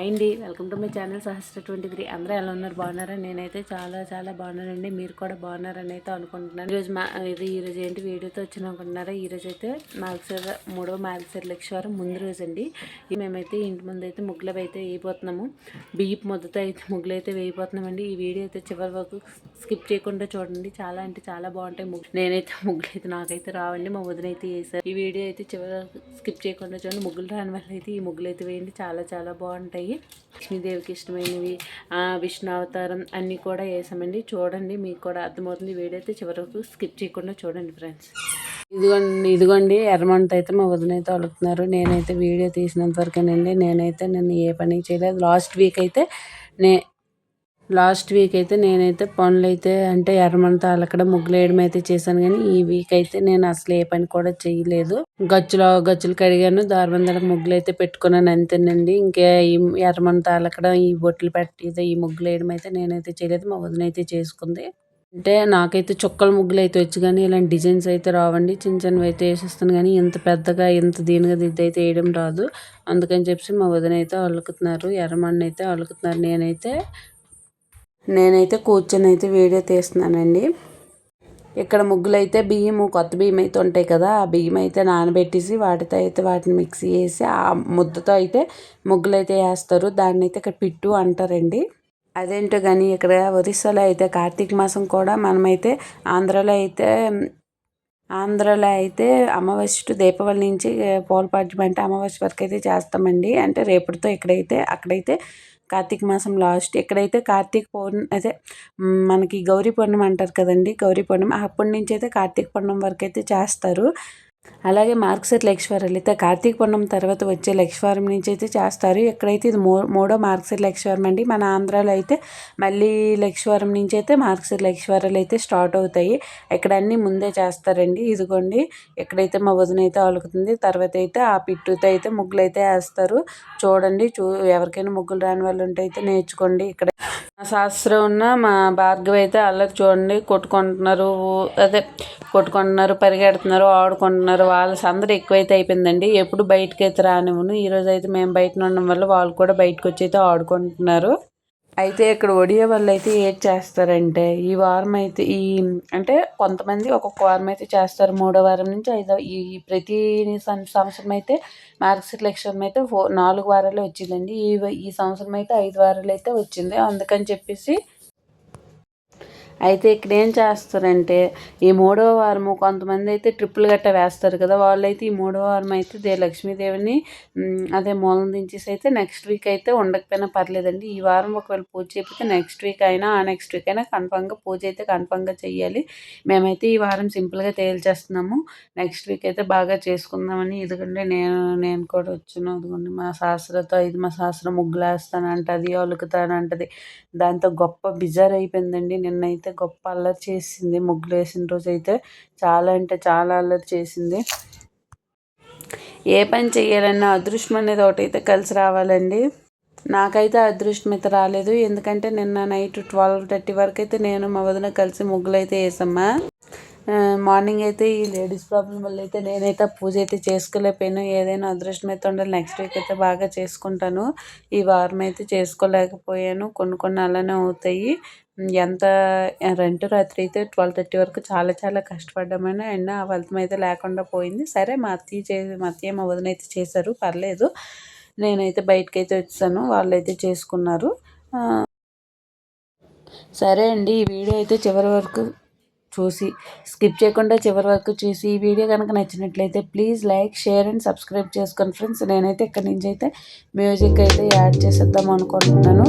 Hi అండి. Welcome to my channel Sahasra twenty three. అందరూ ఎలా ఉన్నారు? బాగున్నారా? నేనైతే చాలా చాలా బాగున్నానండి. మీరు కూడా బాగున్నారని అయితే అనుకుంటున్నాను. ఈరోజు మా ఇది ఈరోజు ఏంటి వీడియోతో వచ్చిన అనుకుంటున్నారా? ఈరోజు అయితే మాల్సర్ మూడవ మాల్సర్ లక్షవారం ముందు రోజు అండి. మేమైతే ఇంటి ముందు అయితే ముగ్గులు అయితే వేయిపోతున్నాము బియ్యపు ముద్దతో అయితే ముగ్గులు అయితే వేయిపోతున్నామండి ఈ వీడియో అయితే చివరి వరకు స్కిప్ చేయకుండా చూడండి. చాలా అంటే చాలా బాగుంటాయి ముగ్గులు. నేనైతే ముగ్గులు అయితే నాకైతే రావండి. మా వదిన అయితే వేసారు ఈ వీడియో అయితే చివరి వరకు స్కిప్ చేయకుండా చూడండి. ముగ్గులు రాని వల్ల అయితే ఈ ముగ్గులు అయితే వేయండి. చాలా చాలా బాగుంటాయి. లక్ష్మీదేవికి ఇష్టమైనవి ఆ, విష్ణు అవతారం అన్నీ కూడా వేసామండి. చూడండి మీకు కూడా అర్థమవుతుంది. వీడైతే వీడియో అయితే స్కిప్ చేయకుండా చూడండి ఫ్రెండ్స్. ఇదిగోండి ఇదిగోండి ఎర్రమంట అయితే మా వదిన అయితే అడుగుతున్నారు. నేనైతే వీడియో తీసినంత వరకేనండి. నేనైతే నేను ఏ పని చేయలేదు. లాస్ట్ వీక్ అయితే నే లాస్ట్ వీక్ అయితే నేనైతే పనులు అయితే అంటే ఎర్రమంత అలకడ ముగ్గులు వేయడం అయితే చేశాను కానీ ఈ వీక్ అయితే నేను అసలు ఏ పని కూడా చేయలేదు. గచ్చులో గచ్చులు కడిగాను దారుబందలకు ముగ్గులు అయితే పెట్టుకున్నాను అంతేనండి. ఇంకా ఈ ఎర్రమంత అలకడ ఈ బొట్లు పెట్టి ఈ ముగ్గులు వేయడం అయితే నేనైతే చేయలేదు మా వదిన అయితే చేసుకుంది. అంటే నాకైతే చుక్కల ముగ్గులు అయితే వచ్చి కానీ ఇలాంటి డిజైన్స్ అయితే రావండి. చిన్న చిన్నవి అయితే వేసేస్తాను కానీ ఇంత పెద్దగా ఇంత దీనిగా ఇది అయితే వేయడం రాదు. అందుకని చెప్పి మా వదిన అయితే అల్లుకుతున్నారు ఎర్రమన్ను అయితే అల్లుకుతున్నారు నేనైతే నేనైతే కూర్చొని అయితే వీడియో తీస్తున్నానండి. ఇక్కడ ముగ్గులు అయితే బియ్యము కొత్త బియ్యం అయితే ఉంటాయి కదా ఆ బియ్యం అయితే నానబెట్టేసి వాటితో అయితే వాటిని మిక్సీ చేసి ఆ ముద్దతో అయితే ముగ్గులు అయితే వేస్తారు. దాన్ని అయితే ఇక్కడ పిట్టు అంటారండి. అదేంటో కానీ ఇక్కడ ఒరిస్సాలో అయితే కార్తీక మాసం కూడా మనమైతే ఆంధ్రాలో అయితే ఆంధ్రాలో అయితే అమావాస్య టు దీపావళి నుంచి పోల్పాడ్యం అంటే అమావాస్య వరకు అయితే చేస్తామండి. అంటే రేపటితో ఇక్కడైతే అక్కడైతే కార్తీక మాసం లాస్ట్. ఎక్కడైతే కార్తీక పౌర్ణమి అదే మనకి గౌరీ పౌర్ణమి అంటారు కదండి గౌరీ పౌర్ణమి అప్పటి నుంచి అయితే కార్తీక పౌర్ణమి వరకు అయితే చేస్తారు. అలాగే మార్క్సెట్ లక్ష్వారాలు అయితే కార్తీక పౌర్ణమి తర్వాత వచ్చే లక్ష్వారం నుంచి అయితే చేస్తారు. ఎక్కడైతే ఇది మూ మూడో మార్క్సెట్ లక్ష్వారం అండి మన ఆంధ్రాలో అయితే మళ్ళీ లక్ష్వారం నుంచి అయితే మార్క్సెట్ లక్ష్వారాలు అయితే స్టార్ట్ అవుతాయి. ఇక్కడ అన్నీ ముందే చేస్తారండి. ఇదిగోండి ఎక్కడైతే మా వదిన అయితే అలుకుతుంది తర్వాత అయితే ఆ పిట్టుతో అయితే ముగ్గులు అయితే వేస్తారు. చూడండి చూ ఎవరికైనా ముగ్గులు రాని వాళ్ళు ఉంటే అయితే నేర్చుకోండి. ఇక్కడ మా శాస్త్రం ఉన్న మా భార్గవి అయితే అల్లరి చూడండి కొట్టుకుంటున్నారు అదే కొట్టుకుంటున్నారు పరిగెడుతున్నారు ఆడుకుంటున్నారు. వాళ్ళ సందడి ఎక్కువైతే అయిపోయిందండి. ఎప్పుడు బయటకి అయితే రానివ్వను ఈరోజు అయితే మేము బయట ఉండడం వల్ల వాళ్ళు కూడా బయటకు వచ్చి అయితే ఆడుకుంటున్నారు. అయితే ఇక్కడ ఒడియా వాళ్ళు అయితే ఏం చేస్తారంటే ఈ వారం అయితే ఈ అంటే కొంతమంది ఒక్కొక్క వారం అయితే చేస్తారు. మూడో వారం నుంచి ఐదో ఈ ప్రతి సంవత్సరం అయితే మార్క్స్ లక్ష్యం అయితే ఫో నాలుగు వారాలు వచ్చిందండి. ఈ ఈ సంవత్సరం అయితే ఐదు వారాలు అయితే వచ్చింది. అందుకని చెప్పేసి అయితే ఇక్కడ ఏం చేస్తారంటే ఈ మూడవ వారము కొంతమంది అయితే ట్రిప్పులు గట్ట వేస్తారు కదా వాళ్ళైతే ఈ మూడవ వారం అయితే దే లక్ష్మీదేవిని అదే మూలం దించేసి అయితే నెక్స్ట్ వీక్ అయితే ఉండకపోయినా పర్లేదండి. ఈ వారం ఒకవేళ పూజ చేయకపోతే నెక్స్ట్ వీక్ అయినా ఆ నెక్స్ట్ వీక్ అయినా కన్ఫామ్గా పూజ అయితే కన్ఫామ్గా చెయ్యాలి మేమైతే ఈ వారం సింపుల్గా తేల్చేస్తున్నాము. నెక్స్ట్ వీక్ అయితే బాగా చేసుకుందామని ఎందుకంటే నేను నేను కూడా వచ్చాను. అదిగోండి మా శాస్త్రతో ఇది మా శాస్త్రం ముగ్గులు వేస్తానంటది అలుకుతానంటది. దాంతో గొప్ప బిజార్ అయిపోయిందండి నిన్నైతే గొప్ప అల్లరి చేసింది. ముగ్గులు వేసిన రోజు అయితే చాలా అంటే చాలా అల్లరి చేసింది. ఏ పని చేయాలన్నా అదృష్టం అనేది ఒకటి అయితే కలిసి రావాలండి. నాకైతే అదృష్టం అయితే రాలేదు. ఎందుకంటే నిన్న నైట్ ట్వెల్వ్ థర్టీ వరకు అయితే నేను మా వదిన కలిసి ముగ్గులు అయితే వేసామా? మార్నింగ్ అయితే ఈ లేడీస్ ప్రాబ్లం వల్ల అయితే నేనైతే పూజ అయితే చేసుకోలేకపోయాను. ఏదైనా అదృష్టం అయితే ఉండాలి. నెక్స్ట్ వీక్ అయితే బాగా చేసుకుంటాను. ఈ వారం అయితే చేసుకోలేకపోయాను. కొన్ని కొన్ని అలానే అవుతాయి. ఎంత రెంట్ రాత్రి అయితే ట్వెల్వ్ థర్టీ వరకు చాలా చాలా కష్టపడ్డామని అండ్ ఆ ఫలితం అయితే లేకుండా పోయింది. సరే మా అత్తయ్య చే మా అత్తయ్య మా వదిన అయితే చేశారు. పర్లేదు. నేనైతే బయటకు అయితే వచ్చాను. వాళ్ళు అయితే చేసుకున్నారు. సరే అండి. ఈ వీడియో అయితే చివరి వరకు చూసి స్కిప్ చేయకుండా చివరి వరకు చూసి ఈ వీడియో కనుక నచ్చినట్లయితే please like share and subscribe చేసుకోండి ఫ్రెండ్స్. నేనైతే ఇక్కడ నుంచి అయితే మ్యూజిక్ అయితే యాడ్ చేసేద్దాం అనుకుంటున్నాను.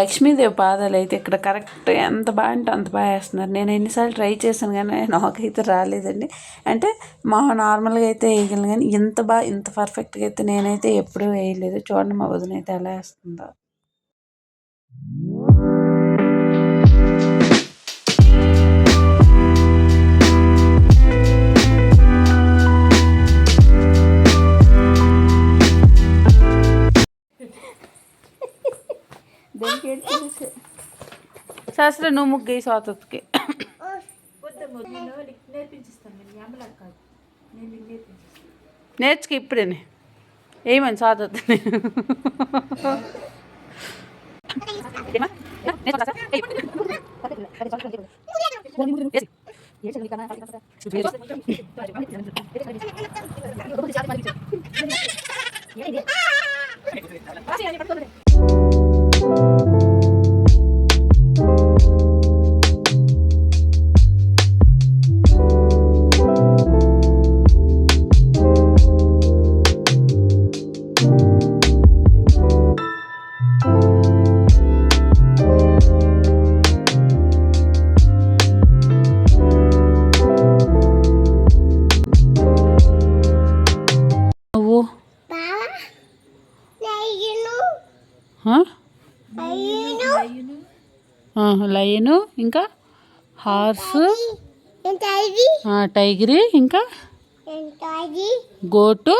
లక్ష్మీదేవి పాదాలు అయితే ఇక్కడ కరెక్ట్ ఎంత బాగా అంటే అంత బాగా వేస్తున్నారు. నేను ఎన్నిసార్లు ట్రై చేశాను కానీ నాకైతే రాలేదండి. అంటే మా నార్మల్గా అయితే వేయగలను కానీ ఇంత బాగా ఇంత పర్ఫెక్ట్గా అయితే నేనైతే ఎప్పుడూ వేయలేదు. చూడండి మా వదిన అయితే ఎలా వేస్తుందో. శాస్త్ర నువ్వు ముగ్గు వేసి అవుతుంది నేర్చుకు ఇప్పుడే ఏమని సాధొద్దు నువ్వు లయను ఇంకా హార్స్ టైగర్ ఇంకా గోటు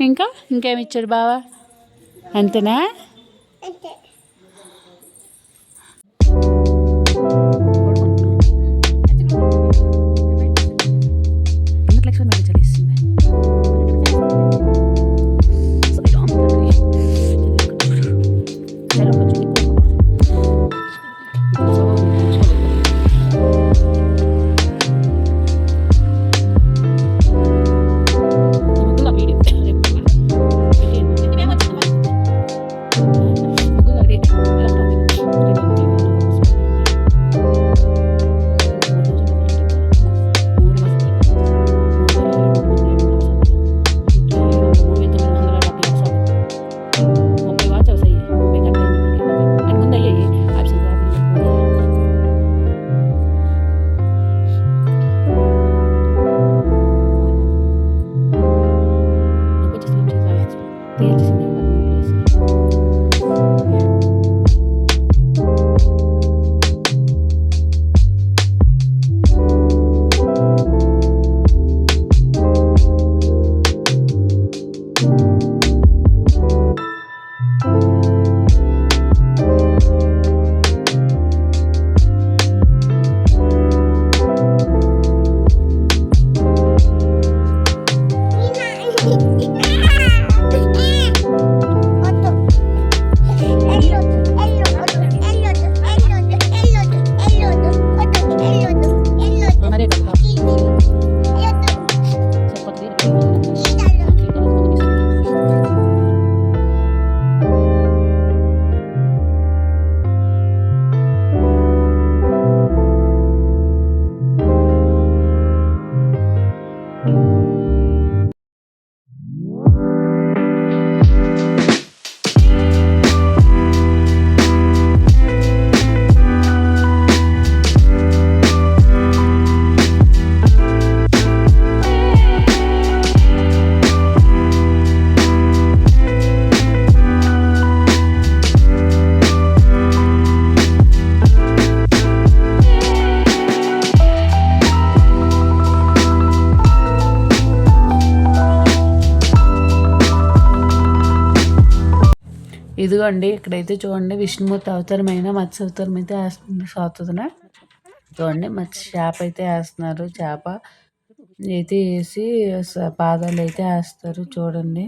ఇంకా ఇంకేమి ఇచ్చాడు బావా? అంతేనా? ఇదిగోండి ఇక్కడైతే చూడండి విష్ణుమూర్తి అవతారమైన మత్స్య అవతారం అయితే వేస్తుంది సాతున చూడండి మత్స్య చేప అయితే వేస్తున్నారు చేప. అయితే వేసి పాదాలు అయితే వేస్తారు చూడండి.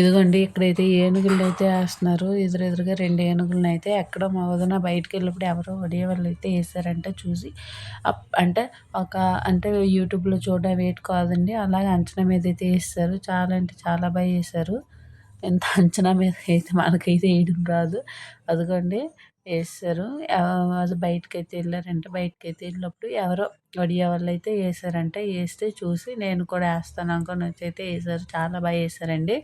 ఇదిగోండి ఇక్కడైతే ఏనుగులు అయితే వేస్తున్నారు. ఎదురెదురుగా రెండు ఏనుగులను అయితే ఎక్కడో మా వదిన బయటకు వెళ్ళినప్పుడు ఎవరో ఒడియ వాళ్ళు అయితే వేసారంట చూసి. అప్ అంటే ఒక అంటే యూట్యూబ్లో చూడ వెయిట్ కాదండి అలాగే అంచనా మీద అయితే వేస్తారు. చాలా అంటే చాలా బాగా వేశారు. ఎంత అంచనా మీద అయితే మనకైతే వేయడం రాదు. అదిగోండి వేస్తారు. అది బయటకు అయితే వెళ్ళారంటే. బయటకు అయితే వెళ్ళినప్పుడు ఎవరో ఒడియా వాళ్ళు అయితే వేసారంటే వేస్తే చూసి నేను కూడా వేస్తాను. అనుకొని వచ్చి అయితే వేసారు చాలా బాగా వేసారండి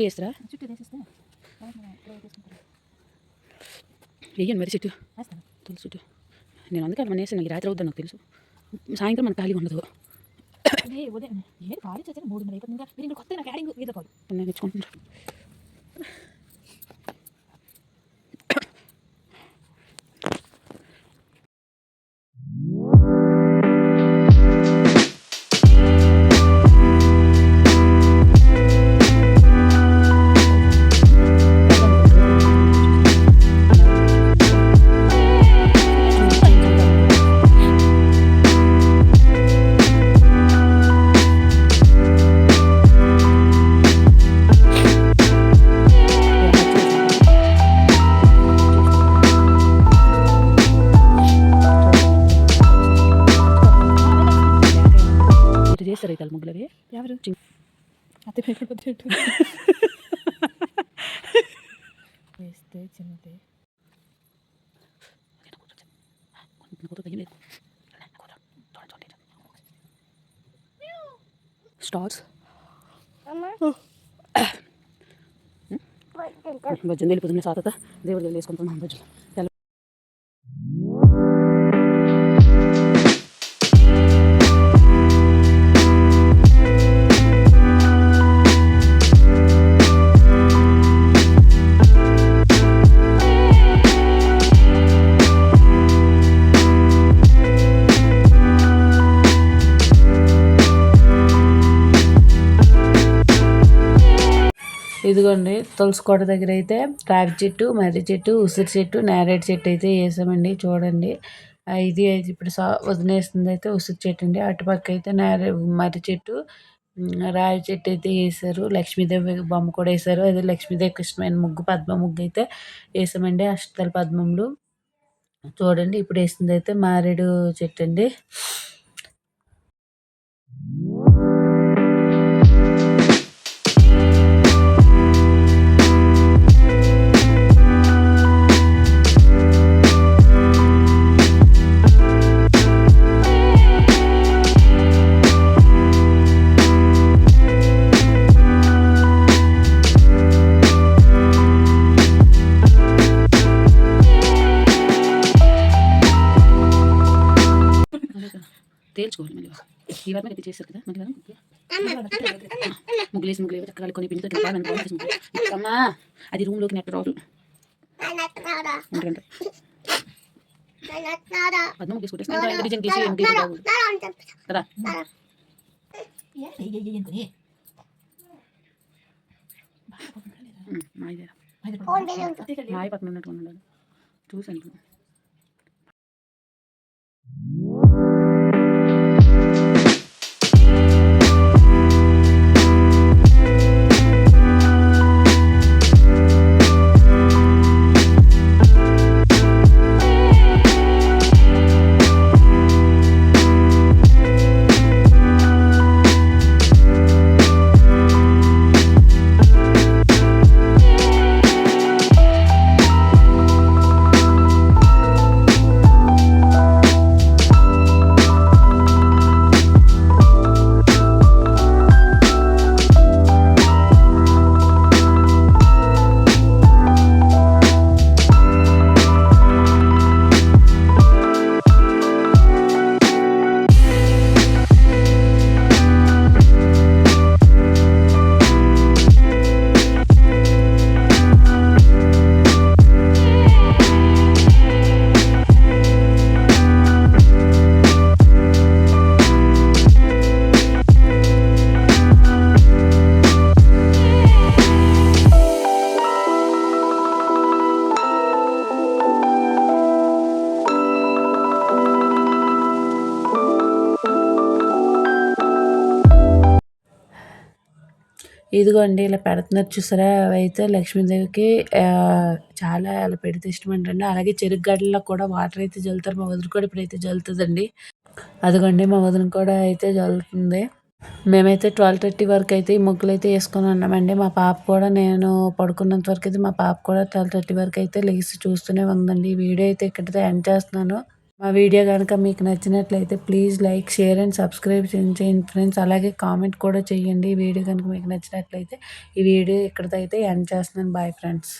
చుట్టూ వేస్తారా? చుట్టూ వేసేస్తే వెయ్యండి మరి చుట్టూ. తెలుసు చుట్టూ. నేను అందుకే మన వేసాను రాత్రి అవుతుంది నాకు తెలుసు. సాయంత్రం మనకు ఖాళీ ఉండదు. ఉదయం ఏ కాలేజ్ వచ్చాను మూడున్నర అయిపోతుంది. మీరు ఇంకా కొత్త నాకు యాడింగ్ నేను తెచ్చుకుంటున్నాను వేస్తే చిన్నది స్టార్స్ భజన వెళ్ళిపోతుంది సాతత దేవుడు వెళ్ళి వేసుకుంటున్నాం భజన ఇదిగోండి తులసి కోట దగ్గర అయితే రావి చెట్టు మర్రి చెట్టు ఉసిరి చెట్టు నేరేడు చెట్టు అయితే వేసామండి చూడండి. ఇది అయితే ఇప్పుడు సా వదిలేస్తుంది అయితే ఉసిరి చెట్టు అండి. అటుపక్క అయితే నేరే మర్రి చెట్టు రావి చెట్టు అయితే వేసారు. లక్ష్మీదేవి బొమ్మ కూడా వేసారు. అదే లక్ష్మీదేవి కృష్ణమైన ముగ్గు పద్మ ముగ్గు అయితే వేసామండి అష్టతల పద్మములు చూడండి ఇప్పుడు వేసింది అయితే మారేడు చెట్టు అండి. ఈ వారం అయితే చేస్తారు కదా వారం ముగ్గులు వేసి చక్రాలు కొన్ని పిండితో. అమ్మా అది రూమ్లోకి నెట్ రాదు. పద్మ డిజైన్ గీసి. కదా? ఉన్నట్టు ఉండాలి. చూసాను. ఇదిగోండి ఇలా పెడుతున్నారు చూసారా? అవైతే లక్ష్మీదేవికి చాలా అలా పెడితే ఇష్టం ఏంటండి అలాగే చెరుకు గడల్లో కూడా వాటర్ అయితే జల్లుతారు. మా వదిన కూడా ఇప్పుడైతే జల్లుతుందండి. అదిగోండి మా వదిన కూడా అయితే జల్లుతుంది. మేమైతే ట్వెల్వ్ థర్టీ వరకు అయితే ఈ ముగ్గులు అయితే వేసుకొని ఉన్నామండి. మా పాప కూడా నేను పడుకున్నంత వరకు అయితే మా పాప కూడా ట్వెల్వ్ థర్టీ వరకు అయితే లేచి చూస్తూనే ఉందండి. ఈ వీడియో అయితే ఇక్కడితో ఎండ్ చేస్తున్నాను. మా వీడియో కనుక మీకు నచ్చినట్లయితే please like share and subscribe చేయండి ఫ్రెండ్స్. అలాగే కామెంట్ కూడా చేయండి. ఈ వీడియో కనుక మీకు నచ్చినట్లయితే ఈ వీడియో ఇక్కడితో అయితే ఎండ్ చేస్తున్నాను. Bye friends.